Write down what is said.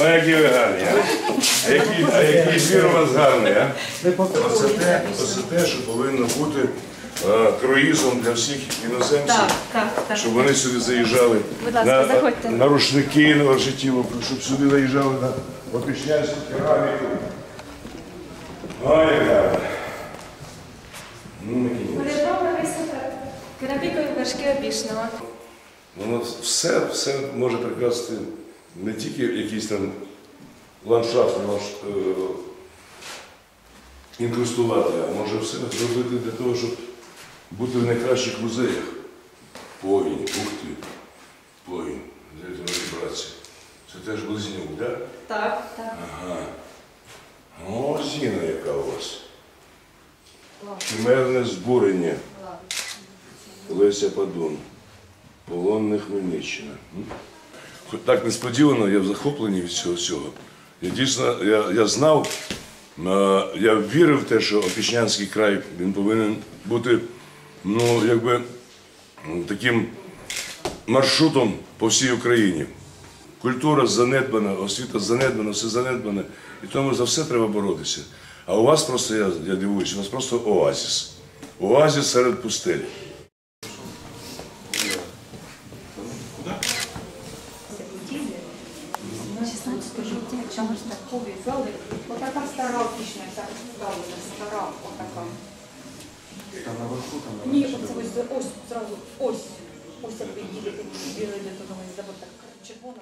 А які ви гарні, а? А який, а який двір у вас гарний, а? Оце те, оце те, що повинно бути е, круїзом для всіх іноземців. Так, так, так. Щоб вони сюди заїжджали Будь ласка, на, заходьте. на рушники на життєво, щоб сюди заїжджали на опішнянську кераміку. Ой, як гарно. Ну, не кінець. Полюбова висока. Керамікою вершки обішного. Воно все, все може прикрасити не тільки якийсь там ландшафт, може е, інкрустувати, а може все зробити для того, щоб бути в найкращих музеях. Повінь, ух ти, повінь, де це теж близнюк, так? Да? Так, так. Ага. О, Зіна, яка у вас. Химерне збурення. Леся Падун. Полонне Хмельниччина. Так несподівано, я в захопленні від цього всього. Я дійсно я, я знав, е, я вірив в те, що Опішнянський край він повинен бути ну, якби, таким маршрутом по всій Україні. Культура занедбана, освіта занедбана, все занедбане. І тому за все треба боротися. А у вас просто, я, я дивуюсь, у вас просто оазіс. Оазіс серед пустель. Чому ж такові зали? Отака стара пішня, так ставлена, стара, отака. Там наверху, там Ні, оце ось, ось, зразу, ось. Ось як ви їдете, білий бетоновий завод, так червона.